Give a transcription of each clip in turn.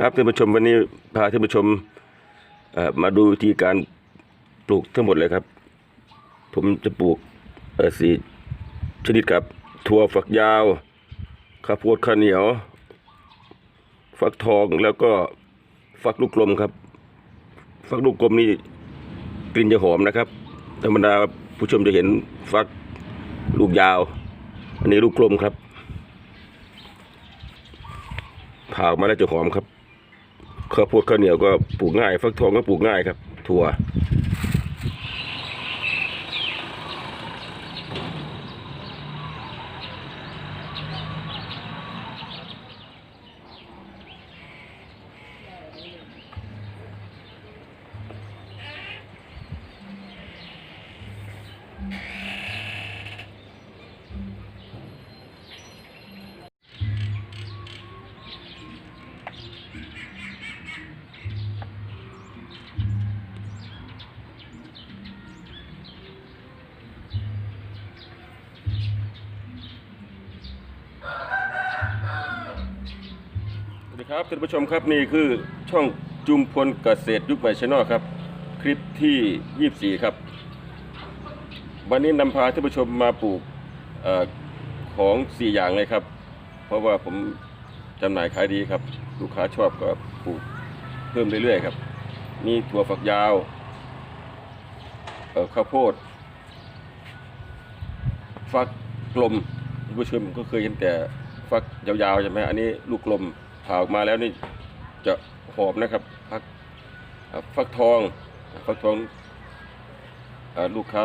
ครับท่านผู้ชมวันนี้พาท่านผู้ชมมาดูวิธีการปลูกทั้งหมดเลยครับ ผมจะปลูกเอ่อสีชนิดกับถั่วฝักยาวข้าวโพดข้าวเหนียว ฟักทองแล้วก็ฟักลูกกลมครับ ฟักลูกกลมนี่กลิ่นจะหอมนะครับ ธรรมดาผู้ชมจะเห็นฟักลูกยาว อันนี้ลูกกลมครับผ่าออกมาแล้วจะหอมครับ ข้าวโพดข้าวเหนียวก็ปลูกง่ายฟักทองก็ปลูกง่ายครับถั่ว ครับท่านผู้ชมครับนี่คือช่องจุมพลเกษตรยุคใหม่ชแนลครับ คลิปที่ 24 ครับ วันนี้นำพาท่านผู้ชมมาปลูกอของ 4 อย่างเลยครับ เพราะว่าผมจำหน่ายขายดีครับ ลูกค้าชอบก็ปลูกเพิ่มเรื่อยๆครับมีถั่วฝักยาวข้าวโพด ฟักกลมท่านผู้ชมก็เคยเห็นแต่ฟักยาวๆใช่ไหมอันนี้ลูกกลม ผ่าออกมาแล้วนี่จะหอมนะครับฟักฟักทองฟักทองอลูกค้า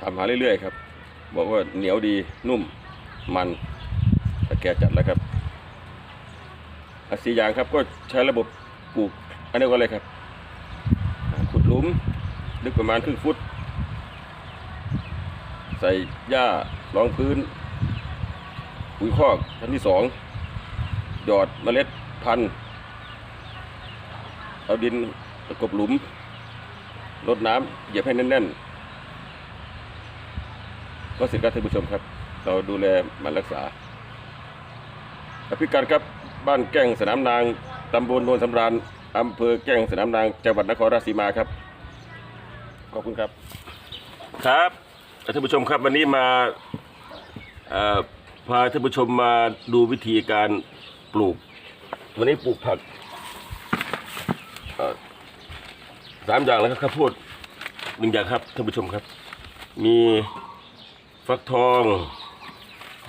ถามหาเรื่อยๆครับ บอกว่าเหนียวดีนุ่มมันแต่แกจัดแล้วครับอะสี่อย่างครับก็ใช้ระบบปลูกอันนี้ก็เลยครับ ขุดหลุมลึกประมาณครึ่งฟุต ใส่หญ้ารองพื้นปุ๋ยคอกชั้นที่สอง หยอดเมล็ดพันธุ์เอาดินประกบหลุมรดน้ำเหยียบให้แน่นๆ ก็สร็จครับท่านผู้ชมครับ เราดูแลมันรักษาอภิการครับบ้านแก้งสนามนางตำบลโนนสำราญอำเภอแก้งสนามนางจังหวัดนครราชสีมาครับ ขอบคุณครับ ครับท่านผู้ชมครับวันนี้มาพาท่านผู้ชมมาดูวิธีการ ปลูก วันนี้ปลูกผักสามอย่างแล้วครับข้าวโพดหนึ่งอย่างครับท่านผู้ชมครับ มีฟักทอง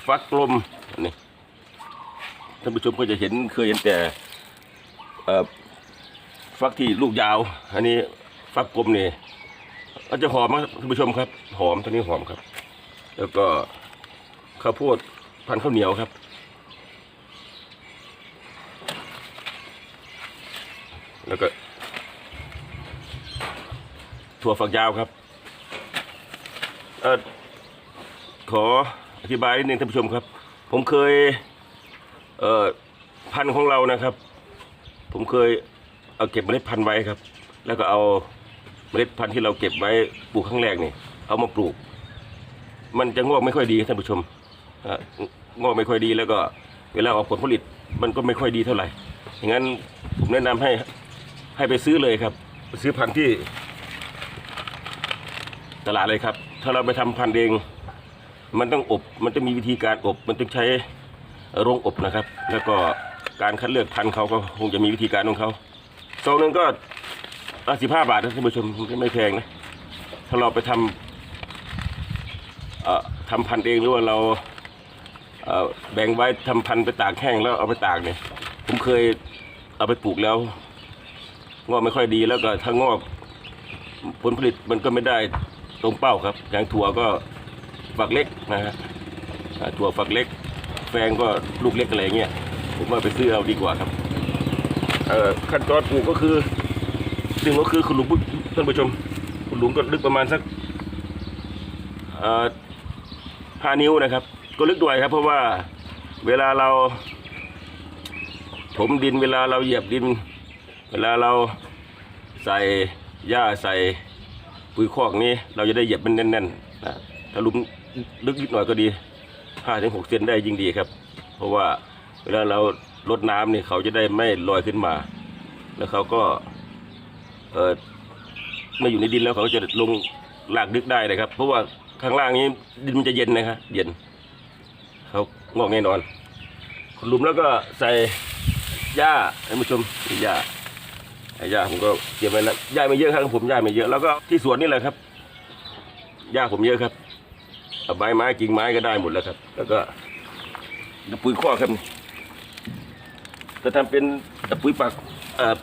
ฟักกลมอันนี้ท่านผู้ชมก็จะเห็นเคยเห็นแต่ฟักที่ลูกยาว อันนี้ฟักกลมนี่อาจะหอมครับท่านผู้ชมครับ หอมตัวนี้หอมครับ แล้วก็ข้าวโพดพันข้าวเหนียวครับ แล้วก็ถั่วฝักยาวครับ เออขออธิบายนิดนึงท่านผู้ชมครับ ผมเคย เอ่อพันธุ์ของเรานะครับ ผมเคยเอาเก็บเมล็ดพันธุ์ไว้ครับ แล้วก็เอาเมล็ดพันธุ์ที่เราเก็บไว้ปลูกครั้งแรกนี่เอามาปลูก มันจะงอกไม่ค่อยดีท่านผู้ชมงอกไม่ค่อยดีแล้วก็ เวลาออกผลผลิตมันก็ไม่ค่อยดีเท่าไหร่อย่างนั้นผมแนะนำให้ ให้ไปซื้อเลยครับ ซื้อพันธุ์ที่ ตลาดเลยครับ ถ้าเราไปทำพันธุ์เอง มันต้องอบ มันต้องมีวิธีการอบ มันต้องใช้โรงอบนะครับ แล้วก็การคัดเลือกพันธุ์เขาก็คงจะมีวิธีการของเขาซองหนึงก็สิบห้าบาทนะท่านผู้ชมไม่แพงนะ ถ้าเราไปทำทำพันธุ์เองหรือว่าเราแบ่งไว้ทำพันธุ์ไปตากแห้งแล้วเอาไปตากเนี่ย ผมเคยเอาไปปลูกแล้ว งอกไม่ค่อยดีแล้วก็ถ้างอกผลผลิตมันก็ไม่ได้ตรงเป้าครับอย่างถั่วก็ฝักเล็กนะฮะถั่วฝักเล็ก แฟงก็ลูกเล็กอะไรเงี้ยผมว่าไปซื้อเอาดีกว่าครับเอ่อขั้นตอนปลูกก็คือหนึ่งก็คือคุณหลุมท่านผู้ชมคุณหลุมก็ลึกประมาณสักห้านิ้วนะครับ ก็ลึกด้วยครับ เพราะว่าเวลาเราถมดินเวลาเราเหยียบดิน เวลาเราใส่หญ้าใส่ปุ๋ยคอกนี้ เราจะได้เหยียบมันแน่นๆนะถ้าลุมลึกนิดหน่อยก็ดีห้าถึงหกเซนได้ยิ่งดีครับ เพราะว่าเวลาเรารดน้ำนี่เขาจะได้ไม่ลอยขึ้นมา แล้วเขาก็เออม่อยู่ในดินแล้วเขาก็จะลงหลากดึกได้นะครับ เพราะว่าข้างล่างนี้ดินมันจะเย็นนะครับเย็นเขางอกแน่นอนขุดหลุมแล้วก็ใส่หญ้าท่านผู้ชมหญ้า หญ้าผมก็เก็บไว้แล้วหญ้าไม่เยอะครับผมหญ้าไม่เยอะแล้วก็ที่สวนนี่แหละครับหญ้าผมเยอะครับใบไม้กิ่งไม้ก็ได้หมดแล้วครับ แล้วก็ปุ๋ยข้อครับจะทำเป็นปุ๋ยปัก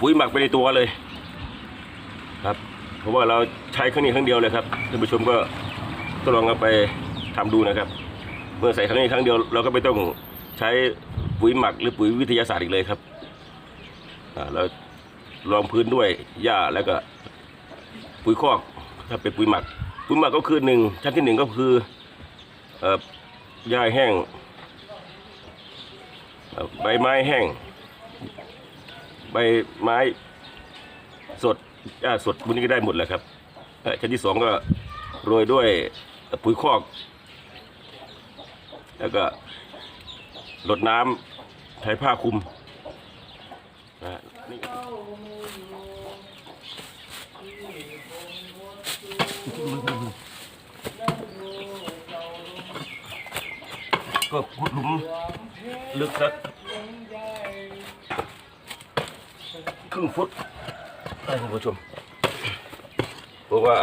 ปุ๋ยหมักไปในตัวเลย ครับ เพราะว่าเราใช้ครั้งนี้ครั้งเดียวเลยครับท่านผู้ชมก็ก็ลองเอาไปทำดูนะครับ เมื่อใส่ครั้งนี้ครั้งเดียวเราก็ไม่ต้องใช้ปุ๋ยหมักหรือปุ๋ยวิทยาศาสตร์อีกเลยครับเรา รองพื้นด้วยหญ้าแล้วก็ปุ๋ยคอกถ้าเป็นปุ๋ยหมัก ปุ๋ยหมักก็คือหนึ่งชั้นที่หนึ่งก็คือเอหญ้าแห้งใบไม้แห้ง ใบไม้สดหญ้าสดพวกนี้ก็ได้หมดแหละครับชั้นที่สองก็โรยด้วยปุ๋ยคอก แล้วก็รดน้ำใช้ผ้าคลุมนะนี่ ก็ขุดหลุมลึกสักครึ่งฟุตให้คุณผู้ชม เพราะว่า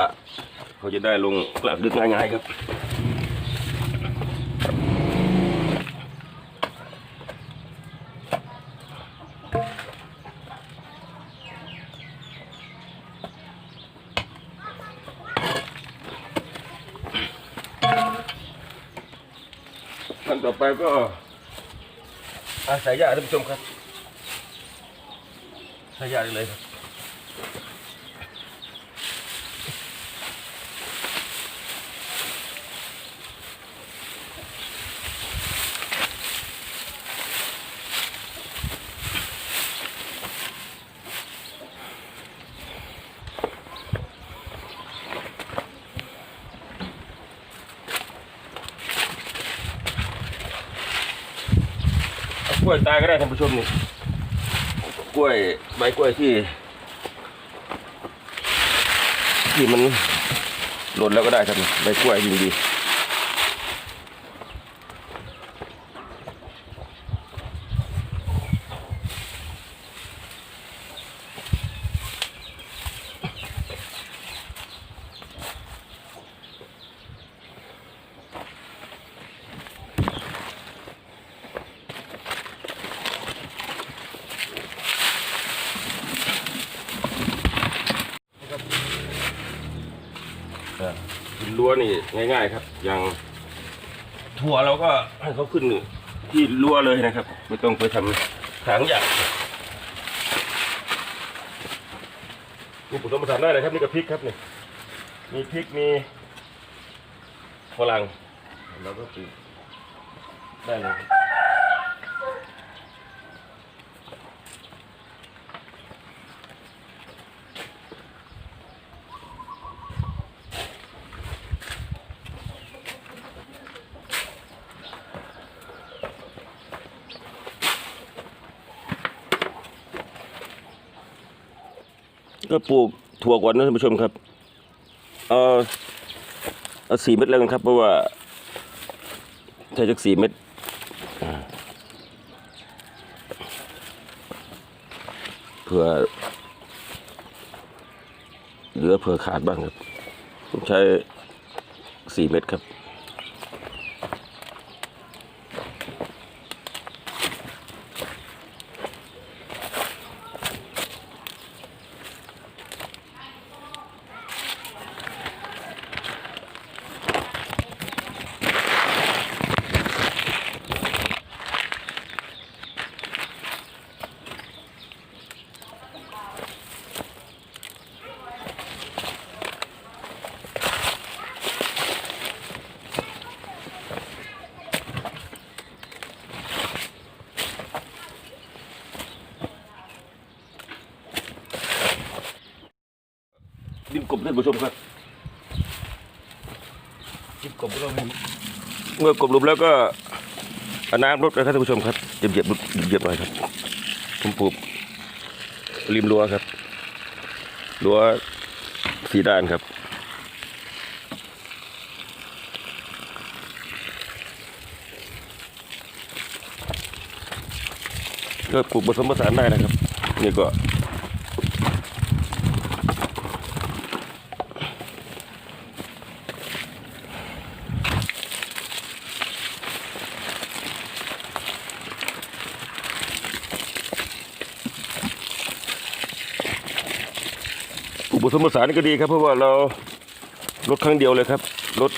เขาจะได้ลงกลับดึกง่ายๆครับ ต่อไปก็อาศัยยาท่านผู้ชมครับใช้ยาได้เลยครับ ล้วยตายก็ได้ท่านผู้ชมนี่กล้วยใบกล้วยที่ ที่มันหล่นแล้วก็ได้ครับใบกล้วยยิงดี รั้วนี่ง่าย ๆ ครับ อย่างถั่วเราก็ให้เขาขึ้นที่รั้วเลยนะครับ ไม่ต้องไปทำถางใหญ่นี่ผสมผสานได้เลยครับนี่กับพริกครับนี่มีพริกมีฝรั่งเราก็ปลูกได้เลย ก็ปลูกถั่วก่อนนะท่านผู้ชมครับ เอาเอาสี่เม็ดแล้วกันครับ เพราะว่าใช้จากสี่เม็ดเผื่อเหลือเผื่อขาดบ้างครับ ผมใช้สี่เม็ดครับ ท่านผู้ชมครับดินกบเราเมื่อกบหลุมแล้วก็เอาน้ำรดนะครับท่านผู้ชมครับเหยียบเหยียบเหยียบหน่อยครับผมปลูกริมรั้วครับรั้วสีด้านครับก็ปลูกผสมผสานได้นะครับนี่ก็ ผสมผสานก็ดีครับ เพราะว่าเราลดครั้งเดียวเลยครับลด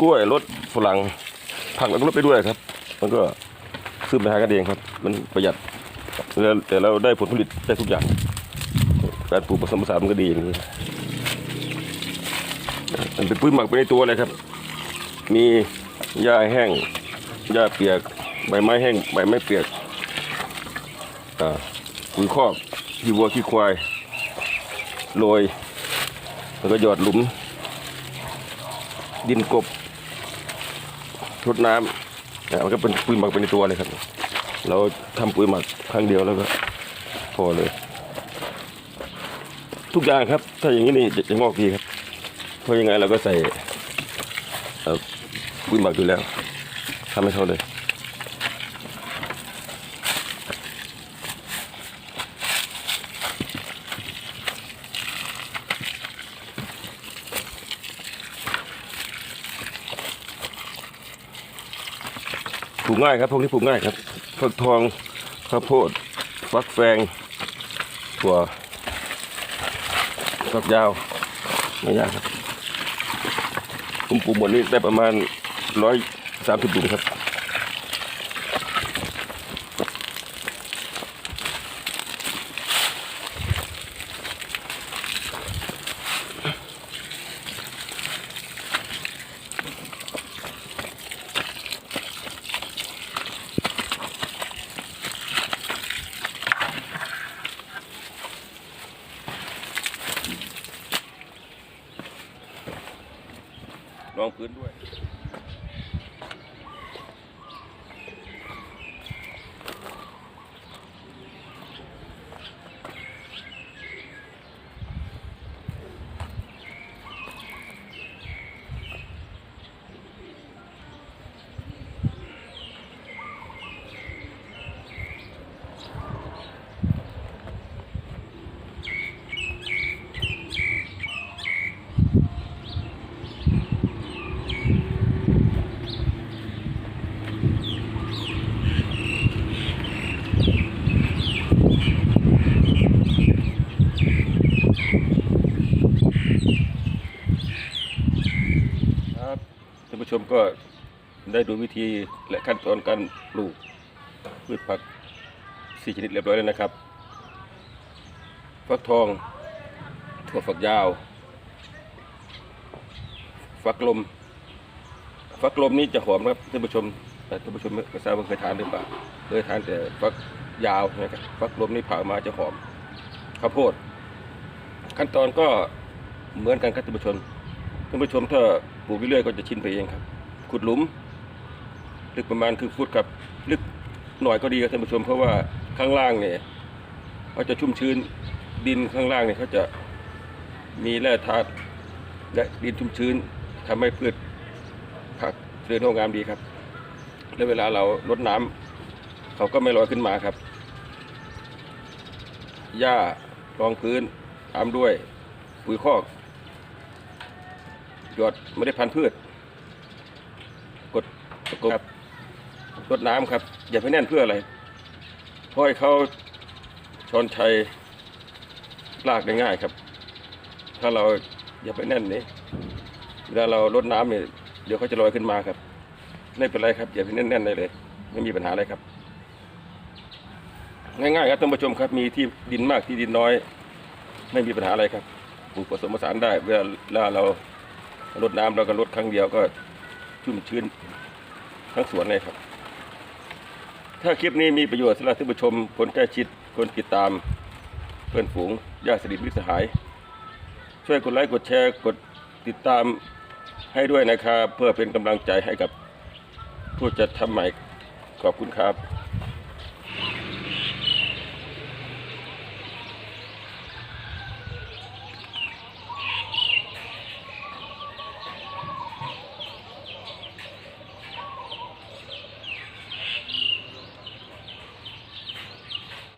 กล้วยลดฝรั่งผักเราก็ลดไปด้วยครับ มันก็ซื้อไปหากันเองครับ มันประหยัดแล้วแต่เราได้ผลผลิตได้ทุกอย่างการปลูกผสมผสานมันก็ดีอย่างนี้มันเป็นปุ๋ยหมักไปในตัวเลยครับ มีหญ้าแห้งหญ้าเปียก ใบไม้แห้งใบไม้เปียกอ่าปุ๋ยคอกขี้วัวขี้ควาย โรยแล้วก็หยอดหลุม ดินกบรดน้ำนะมันก็เป็นปุ๋ยหมักไปในตัวเลยครับ เราทำปุ๋ยหมักครั้งเดียวแล้วก็พอเลย ทุกอย่างครับ ถ้าอย่างนี้นี่จะงอกดีครับเพราะยังไงเราก็ใส่ปุ๋ยหมักอยู่แล้วทำให้เขาเลย ลูกง่ายครับพวกนี้ปลูกง่ายครับฟักทองข้าวโพดฟักแฟงถั่วฟักยาวไม่ยากครับผมปลูกหมดนี้ได้ประมาณร้อยสามสิบดุงครับ รองพื้นด้วย ครับท่านผู้ชมก็ ได้ดูวิธีและขั้นตอนการปลูกพืชผักสี่ชนิดเรียบร้อยแล้วนะครับ ฟักทองถั่วฝักยาว ฟักลม ฟักลมนี่จะหอมครับท่านผู้ชมแต่ท่านผู้ชมไม่ทราบว่าเคยทานหรือเปล่าเคยทานแต่ฟักยาวนะครับฟักลมนี่ผ่ามาจะหอมข้าวโพด ขั้นตอนก็เหมือนกันครับท่านผู้ชมท่านผู้ชมถ้าปลูกเรื่อยๆก็จะชินไปเองครับ ขุดหลุม ลึกประมาณคือฟุตครับลึกหน่อยก็ดีครับท่านผู้ชมเพราะว่าข้างล่างเนี่ยเขาจะชุ่มชื้นดินข้างล่างเนี่ยเขาจะมีแร่ธาตุและดินชุ่มชื้นทำให้พืชผักเจริญงอกงามดีครับ แล้วเวลาเรารดน้ำเขาก็ไม่ลอยขึ้นมาครับหญ้ารองพื้นตามด้วยปุ๋ยคอกหยอดไม่ได้พันธุ์พืช กดกดครับ ดน้ำครับ อย่าไปแน่นเพื่ออะไรเพราะให้เขาชอนชัยลากได้ง่ายครับ ถ้าเราอย่าไปแน่นนี่เวลาเรารดน้ำเนี่ยเดี๋ยวเขาจะลอยขึ้นมาครับไม่เป็นไรครับอย่าไปแน่นๆได้เลย ไม่มีปัญหาอะไรครับ ง่ายๆครับท่านผู้ชมครับ มีที่ดินมากที่ดินน้อย ไม่มีปัญหาอะไรครับปลูกผสมผสานได้ เวลาเรารดน้ำเราก็รดครั้งเดียวก็ชุ่มชื้นทั้งสวนเลยครับ ถ้าคลิปนี้มีประโยชน์สำหรับท่านผู้ชมคนใกล้ชิดคนติดตาม เพื่อนฝูงญาติสนิทมิตรสหาย ช่วยกดไลค์กดแชร์กดติดตามให้ด้วยนะครับ เพื่อเป็นกำลังใจให้กับผู้จัดทำใหม่ขอบคุณครับ